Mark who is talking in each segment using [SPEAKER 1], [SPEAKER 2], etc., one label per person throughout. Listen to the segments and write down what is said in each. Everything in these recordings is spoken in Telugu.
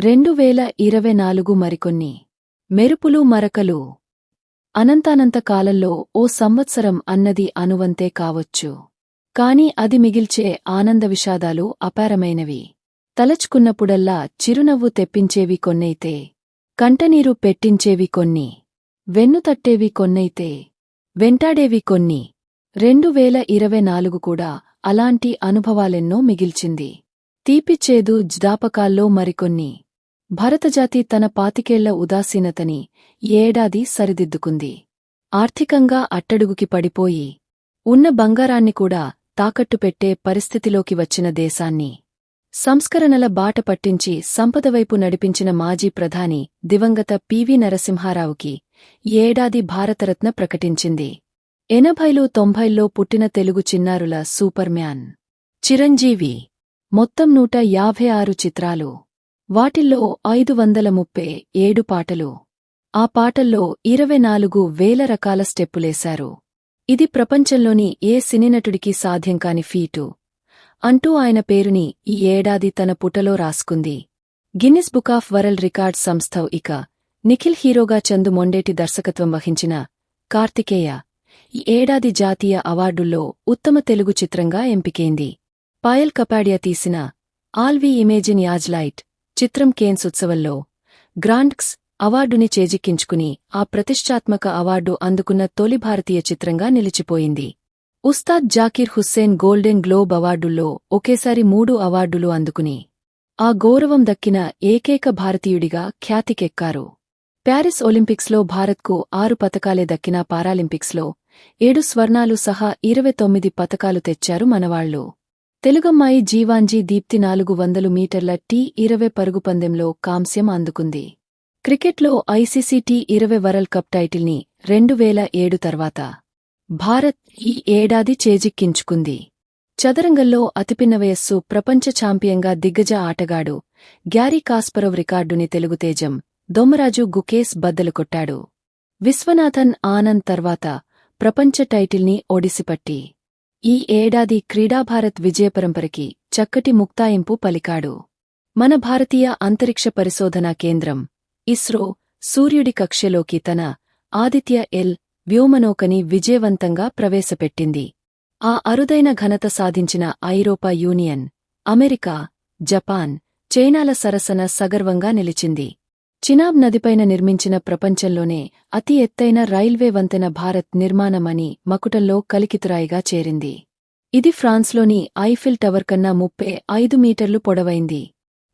[SPEAKER 1] రెండు వేల ఇరవై నాలుగు మరికొన్ని మెరుపులు మరకలు. అనంతానంత కాలంలో ఓ సంవత్సరం అన్నది అనువంతే కావచ్చు. కాని అది మిగిల్చే ఆనంద విషాదాలు అపారమైనవి. తలచుకున్నప్పుడల్లా చిరునవ్వు తెప్పించేవి కొన్నైతే కంటనీరు పెట్టించేవి కొన్ని వెన్నుతట్టేవి కొన్నైతే వెంటాడేవి కొన్ని. రెండు వేల ఇరవై నాలుగు కూడా అలాంటి అనుభవాలెన్నో మిగిల్చింది. తీపిచ్చేదు జ్ఞాపకాల్లో మరికొన్ని భరతజాతి తన పాతికేళ్ళ ఉదాసీనతని ఏడాది సరిదిద్దుకుంది. ఆర్థికంగా అట్టడుగుకి పడిపోయి ఉన్న బంగారాన్ని కూడా తాకట్టు పెట్టే పరిస్థితిలోకి వచ్చిన దేశాన్ని సంస్కరణల బాట పట్టించి సంపదవైపు నడిపించిన మాజీ ప్రధాని దివంగత పివి నరసింహారావుకి ఏడాది భారతరత్న ప్రకటించింది. ఎనభైలు తొంభైల్లో పుట్టిన తెలుగు చిన్నారుల సూపర్మ్యాన్ చిరంజీవి మొత్తం నూట యాభై ఆరు చిత్రాలు. వాటిల్లో ఐదు వందల ముప్పై ఏడు పాటలు. ఆ పాటల్లో ఇరవై నాలుగు వేల రకాల స్టెప్పులేశారు. ఇది ప్రపంచంలోని ఏ సినీనటుడికి సాధ్యం కాని ఫీటు. అంటూ ఆయన పేరుని ఈ ఏడాది తన పుటలో రాసుకుంది. Guinness book of world record సంస్థ ఇక నిఖిల్ హీరోగా చందు మొండేటి దర్శకత్వం వహించిన కార్తికేయ ఈ ఏడాది జాతీయ అవార్డుల్లో ఉత్తమ తెలుగు చిత్రంగా ఎంపికైంది. పాయల్ కపాడియా తీసిన ఆల్వీ ఇమేజిన్ యాజ్లైట్ చిత్రం కేన్స్ ఉత్సవంలో గ్రాండ్క్స్ అవార్డుని చేజిక్కించుకుని ఆ ప్రతిష్టాత్మక అవార్డు అందుకున్న తొలి భారతీయ చిత్రంగా నిలిచిపోయింది. ఉస్తాద్ జాకీర్ హుస్సేన్ గోల్డెన్ గ్లోబ్ అవార్డుల్లో ఒకేసారి మూడు అవార్డులు అందుకుని ఆ గౌరవం దక్కిన ఏకైక భారతీయుడిగా ఖ్యాతికెక్కారు. ప్యారిస్ ఒలింపిక్స్లో భారత్కు ఆరు పతకాలే దక్కిన పారాలింపిక్స్లో ఏడు స్వర్ణాలు సహా ఇరవై తొమ్మిది పతకాలు తెచ్చారు మనవాళ్ళు. తెలుగమ్మాయి జీవాంజీ దీప్తి నాలుగు వందలు మీటర్ల టీ ఇరవై పరుగు పందెంలో కాంస్యం అందుకుంది. క్రికెట్లో ఐసీసీ టీ ఇరవై వరల్డ్ కప్ టైటిల్ని రెండు వేల ఏడు తర్వాత భారత్ ఈ ఏడాది చేజిక్కించుకుంది. చదరంగంలో అతిపిన్న వయస్సు ప్రపంచ ఛాంపియన్గా దిగ్గజ ఆటగాడు గ్యారీ కాస్పరవ్ రికార్డుని తెలుగుతేజం దొమ్మరాజు గుకేస్ బద్దలు కొట్టాడు. విశ్వనాథన్ ఆనంద్ తర్వాత ప్రపంచ టైటిల్ని ఒడిసిపట్టి ఈ ఏడాది క్రీడాభారత్ విజయపరంపరకి చక్కటి ముక్తాయింపు పలికాడు. మన భారతీయ అంతరిక్ష పరిశోధనా కేంద్రం ఇస్రో సూర్యుడి కక్షలోకి తన ఆదిత్య ఎల్ వ్యోమనౌకని విజయవంతంగా ప్రవేశపెట్టింది. ఆ అరుదైన ఘనత సాధించిన ఐరోపా యూనియన్ అమెరికా జపాన్ చైనాల సరసన సగర్వంగా నిలిచింది. చినాబ్ నదిపైన నిర్మించిన ప్రపంచంలోనే అతి ఎత్తైన రైల్వే వంతెన భారత్ నిర్మాణమని మకుటంలో కలికితురాయిగా చేరింది. ఇది ఫ్రాన్స్లోని ఐఫిల్ టవర్ కన్నా ముప్పై ఐదు మీటర్లు పొడవైంది.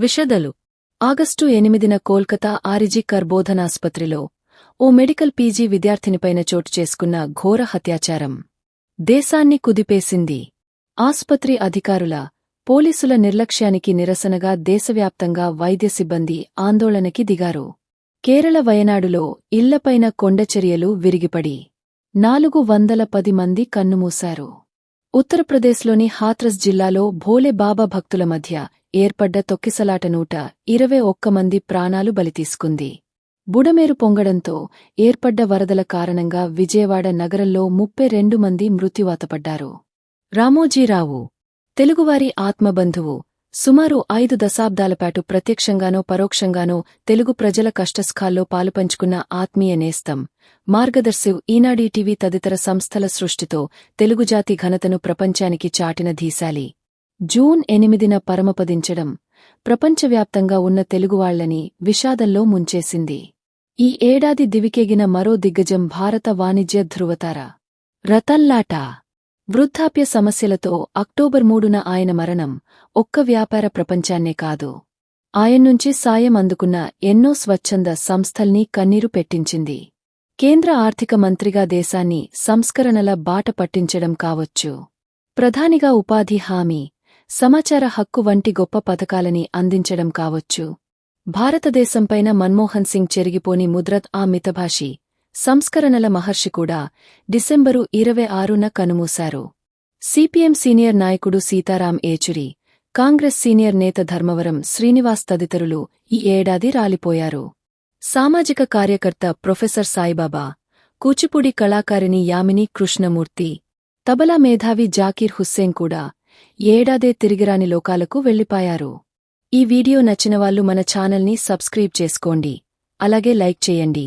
[SPEAKER 1] విషదలు. ఆగస్టు ఎనిమిదిన కోల్కతా ఆరిజి కర్బోధనాస్పత్రిలో ఓ మెడికల్ పీజీ విద్యార్థినిపైన చోటు చేసుకున్న ఘోర హత్యాచారం. దేశాన్ని కుదిపేసింది. ఆస్పత్రి అధికారుల పోలీసుల నిర్లక్ష్యానికి నిరసనగా దేశవ్యాప్తంగా వైద్య సిబ్బంది ఆందోళనకి దిగారు. కేరళ వయనాడులో ఇళ్ళపైన కొండచర్యలు విరిగిపడి నాలుగు వందల పది మంది కన్నుమూశారు. ఉత్తరప్రదేశ్లోని హాత్రస్ జిల్లాలో భోలే బాబా భక్తుల మధ్య ఏర్పడ్డ తొక్కిసలాట నూట ఇరవై ఒక్క మంది ప్రాణాలు బలితీసుకుంది. బుడమేరు పొంగడంతో ఏర్పడ్డ వరదల కారణంగా విజయవాడ నగరంలో ముప్పై రెండు మంది మృత్యువాతపడ్డారు. రామోజీరావు తెలుగువారి ఆత్మబంధువు. సుమారు ఐదు దశాబ్దాలపాటు ప్రత్యక్షంగానో పరోక్షంగానో తెలుగు ప్రజల కష్టస్కాల్లో పాలుపంచుకున్న ఆత్మీయ నేస్తం. మార్గదర్శివ్ ఈనాడీ టీవీ తదితర సంస్థల సృష్టితో తెలుగుజాతి ఘనతను ప్రపంచానికి చాటిన ధీశాలి. జూన్ ఎనిమిదిన పరమపదించడం. ప్రపంచవ్యాప్తంగా ఉన్న తెలుగువాళ్ళని విషాదంలో ముంచేసింది. ఈ ఏడాది దివికెగిన మరో దిగ్గజం భారత వాణిజ్య ధృవతార. రతన్లాటా వృద్ధాప్య సమస్యలతో అక్టోబర్ మూడున ఆయన మరణం ఒక్క వ్యాపార ప్రపంచాన్నే కాదు. ఆయన్నుంచి సాయం అందుకున్న ఎన్నో స్వచ్ఛంద సంస్థల్ని కన్నీరు పెట్టించింది. కేంద్ర ఆర్థిక మంత్రిగా దేశాన్ని సంస్కరణల బాట పట్టించడం కావచ్చు. ప్రధానిగా ఉపాధి హామీ సమాచార హక్కు వంటి గొప్ప పథకాలని అందించడం కావచ్చు. భారతదేశంపైన మన్మోహన్ సింగ్ చెరిగిపోని ముద్రత్ ఆ మితభాషి సంస్కరణల మహర్షి కూడా డిసెంబరు ఇరవై ఆరున కనుమూశారు. సిపిఎం సీనియర్ నాయకుడు సీతారాం ఏచురి కాంగ్రెస్ సీనియర్ నేత ధర్మవరం శ్రీనివాస్ తదితరులు ఈ ఏడాది రాలిపోయారు. సామాజిక కార్యకర్త ప్రొఫెసర్ సాయిబాబా కూచిపూడి కళాకారిణి యామిని కృష్ణమూర్తి తబలా మేధావి జాకీర్ హుస్సేన్ కూడా ఏడాదే తిరిగిరాని లోకాలకు వెళ్ళిపాయారు ఈ వీడియో నచ్చినవాళ్ళు మన ఛానల్ని సబ్స్క్రైబ్ చేసుకోండి అలాగే లైక్ చేయండి.